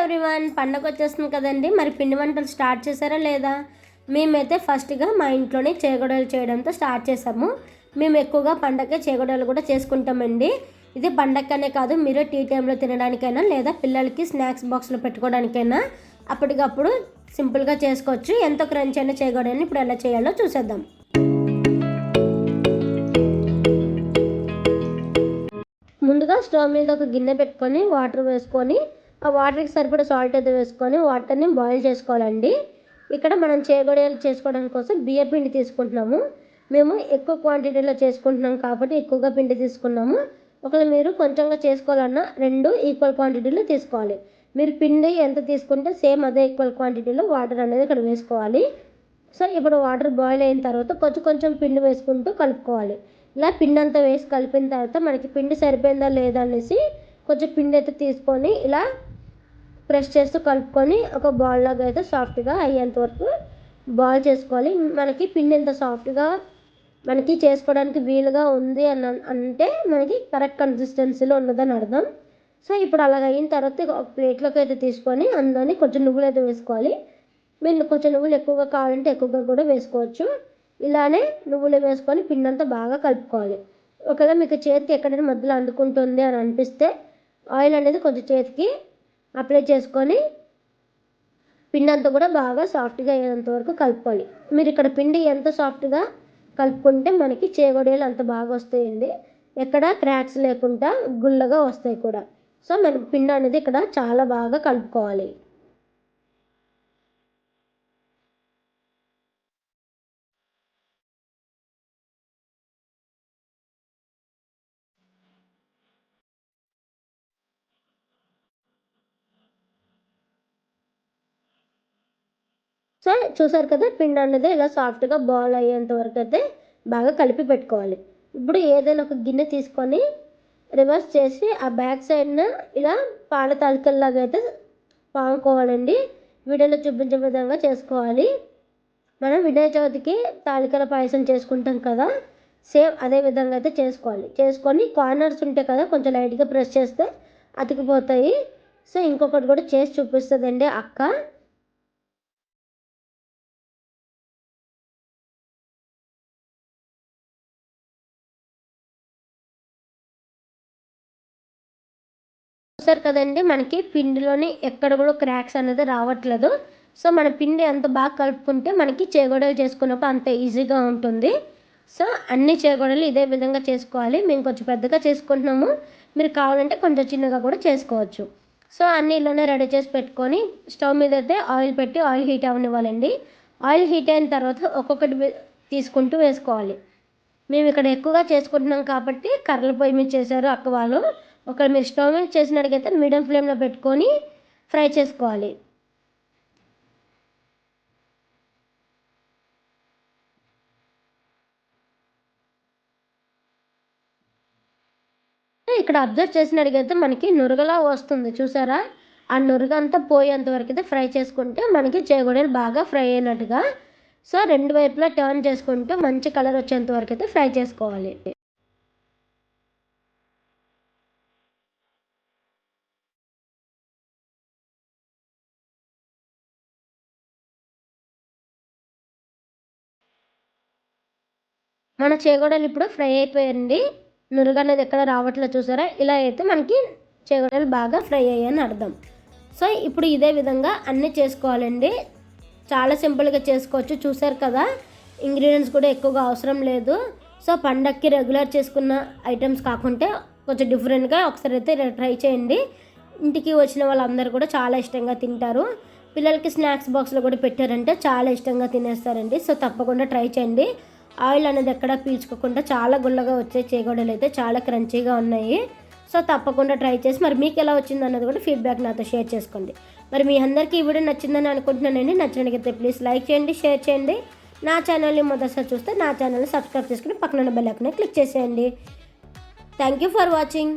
Everyone పండగ వచ్చేస్తుంది కదండి. మరి పిండి వంటలు స్టార్ట్ చేశారా లేదా? మేమైతే ఫస్ట్గా మా ఇంట్లోనే చేగొడలు చేయడంతో స్టార్ట్ చేసాము మేము ఎక్కువగా పండగ చేగడలు కూడా చేసుకుంటామండి. ఇది పండగనే కాదు మీరు టీ టైంలో తినడానికైనా లేదా పిల్లలకి స్నాక్స్ బాక్స్లో పెట్టుకోవడానికైనా అప్పటికప్పుడు సింపుల్గా చేసుకోవచ్చు. ఎంతో క్రంచ్ అయినా చేయకూడదని ఇప్పుడు ఎలా చేయాలో చూసేద్దాం. ముందుగా స్టవ్ మీద ఒక గిన్నె పెట్టుకొని వాటర్ వేసుకొని ఆ వాటర్కి సరిపడా సాల్ట్ అయితే వేసుకొని వాటర్ని బాయిల్ చేసుకోవాలండి. ఇక్కడ మనం చేగోడీలు చేసుకోవడానికి కోసం బియ్య పిండి తీసుకుంటున్నాము. మేము ఎక్కువ క్వాంటిటీలో చేసుకుంటున్నాం కాబట్టి ఎక్కువగా పిండి తీసుకున్నాము. ఒకవేళ మీరు కొంచెంగా చేసుకోవాలన్నా రెండు ఈక్వల్ క్వాంటిటీలో తీసుకోవాలి. మీరు పిండి ఎంత తీసుకుంటే సేమ్ అదే ఈక్వల్ క్వాంటిటీలో వాటర్ అనేది ఇక్కడ వేసుకోవాలి. సో ఇప్పుడు వాటర్ బాయిల్ అయిన తర్వాత కొంచెం కొంచెం పిండి వేసుకుంటూ కలుపుకోవాలి. ఇలా పిండి అంతా వేసి కలిపిన తర్వాత మనకి పిండి సరిపోయిందా లేదా అనేసి కొంచెం పిండి అయితే తీసుకొని ఇలా ప్రెస్ చేస్తూ కలుపుకొని ఒక బాల్ లాగా అయితే సాఫ్ట్గా అయ్యేంత వరకు బాల్ చేసుకోవాలి. మనకి పిండి ఎంత సాఫ్ట్గా మనకి చేసుకోవడానికి వీలుగా ఉంది అని అంటే మనకి కరెక్ట్ కన్సిస్టెన్సీలో ఉన్నదని అర్థం. సో ఇప్పుడు అలాగ అయిన తర్వాత ఒక ప్లేట్లోకి అయితే తీసుకొని అందులోని కొంచెం నువ్వులు అయితే వేసుకోవాలి. మీరు కొంచెం నువ్వులు ఎక్కువగా కావాలంటే ఎక్కువగా కూడా వేసుకోవచ్చు. ఇలానే నువ్వులు వేసుకొని పిండి అంతా బాగా కలుపుకోవాలి. ఒకవేళ మీకు చేతికి ఎక్కడైనా మధ్యలో అందుకుంటుంది అని అనిపిస్తే ఆయిల్ అనేది కొంచెం చేతికి అప్లై చేసుకొని పిండి అంతా కూడా బాగా సాఫ్ట్గా అయ్యేంత వరకు కలుపుకోవాలి. మీరు ఇక్కడ పిండి ఎంత సాఫ్ట్గా కలుపుకుంటే మనకి చేగొడేలు అంత బాగా వస్తాయండి. ఎక్కడ క్రాక్స్ లేకుండా గుల్లగా వస్తాయి కూడా. సో మనకి పిండి అనేది ఇక్కడ చాలా బాగా కలుపుకోవాలి. సో చూసారు కదా పిండి అనేది ఇలా సాఫ్ట్గా బాల్ అయ్యేంత వరకు అయితే బాగా కలిపి పెట్టుకోవాలి. ఇప్పుడు ఏదైనా ఒక గిన్నె తీసుకొని రివర్స్ చేసి ఆ బ్యాక్ సైడ్న ఇలా పాల తాలికల్లాగా అయితే పాముకోవాలండి. వీడియోలో చూపించే విధంగా చేసుకోవాలి. మనం వినాయక చవితికి తాలికల పాయసం చేసుకుంటాం కదా సేమ్ అదే విధంగా అయితే చేసుకోవాలి. చేసుకొని కార్నర్స్ ఉంటాయి కదా కొంచెం లైట్గా ప్రెస్ చేస్తే అతికిపోతాయి. సో ఇంకొకటి కూడా చేసి చూపిస్తుందండి అక్క. చూసారు కదండి మనకి పిండిలోని ఎక్కడ కూడా క్రాక్స్ అనేది రావట్లేదు. సో మన పిండి ఎంత బాగా కలుపుకుంటే మనకి చేగొడలు చేసుకున్నప్పుడు అంత ఈజీగా ఉంటుంది. సో అన్ని చేగొడలు ఇదే విధంగా చేసుకోవాలి. మేము కొంచెం పెద్దగా చేసుకుంటున్నాము. మీరు కావాలంటే కొంచెం చిన్నగా కూడా చేసుకోవచ్చు. సో అన్ని ఇలానే రెడీ చేసి పెట్టుకొని స్టవ్ మీద అయితే ఆయిల్ పెట్టి ఆయిల్ హీట్ అవ్వనివ్వాలండి ఆయిల్ హీట్ అయిన తర్వాత ఒక్కొక్కటి తీసుకుంటూ వేసుకోవాలి. మేము ఇక్కడ ఎక్కువగా చేసుకుంటున్నాం కాబట్టి కర్రల పొయ్యి మీద చేశారు అక్క వాళ్ళు. ఒక మీరు స్టవ్ మీద చేసినట్టుగైతే మీడియం ఫ్లేమ్లో పెట్టుకొని ఫ్రై చేసుకోవాలి. ఇక్కడ అబ్జర్వ్ చేసినట్టుగైతే మనకి నురగలా వస్తుంది చూసారా? ఆ నురగ అంతా పోయేంత వరకు అయితే ఫ్రై చేసుకుంటే మనకి చేగొడలు బాగా ఫ్రై అయినట్టుగా సో రెండు వైపులా టర్న్ చేసుకుంటూ మంచి కలర్ వచ్చేంత వరకు అయితే ఫ్రై చేసుకోవాలి. మన చేగోడలు ఇప్పుడు ఫ్రై అయిపోయింది. నురుగు అనేది ఎక్కడ రావట్లేదు చూసారా? ఇలా అయితే మనకి చేగోడలు బాగా ఫ్రై అయ్యాయని అర్థం. సో ఇప్పుడు ఇదే విధంగా అన్నీ చేసుకోవాలండి. చాలా సింపుల్గా చేసుకోవచ్చు. చూసారు కదా? ఇంగ్రీడియంట్స్ కూడా ఎక్కువగా అవసరం లేదు. సో పండక్కి రెగ్యులర్ చేసుకున్న ఐటమ్స్ కాకుంటే కొంచెం డిఫరెంట్గా ఒకసారి అయితే ట్రై చేయండి. ఇంటికి వచ్చిన వాళ్ళందరూ కూడా చాలా ఇష్టంగా తింటారు. పిల్లలకి స్నాక్స్ బాక్స్లో కూడా పెట్టారంటే చాలా ఇష్టంగా తినేస్తారండి. సో తప్పకుండా ట్రై చేయండి. ఆయిల్ అనేది ఎక్కడ పీల్చుకోకుండా చాలా గుల్లగా వచ్చే చేగోడలు అయితే చాలా క్రంచీగా ఉన్నాయి. సో తప్పకుండా ట్రై చేసి మరి మీకు ఎలా వచ్చింది అన్నది కూడా ఫీడ్బ్యాక్ నాతో షేర్ చేసుకోండి. మరి మీ అందరికీ ఈ వీడియో నచ్చిందని అనుకుంటున్నానండి. నచ్చినట్లయితే ప్లీజ్ లైక్ చేయండి షేర్ చేయండి. నా ఛానల్ని మొదటిసారి చూస్తే నా ఛానల్ని సబ్స్క్రైబ్ చేసుకుని పక్కన బెల్ ఐకాన్ క్లిక్ చేసేయండి. Thank you for watching.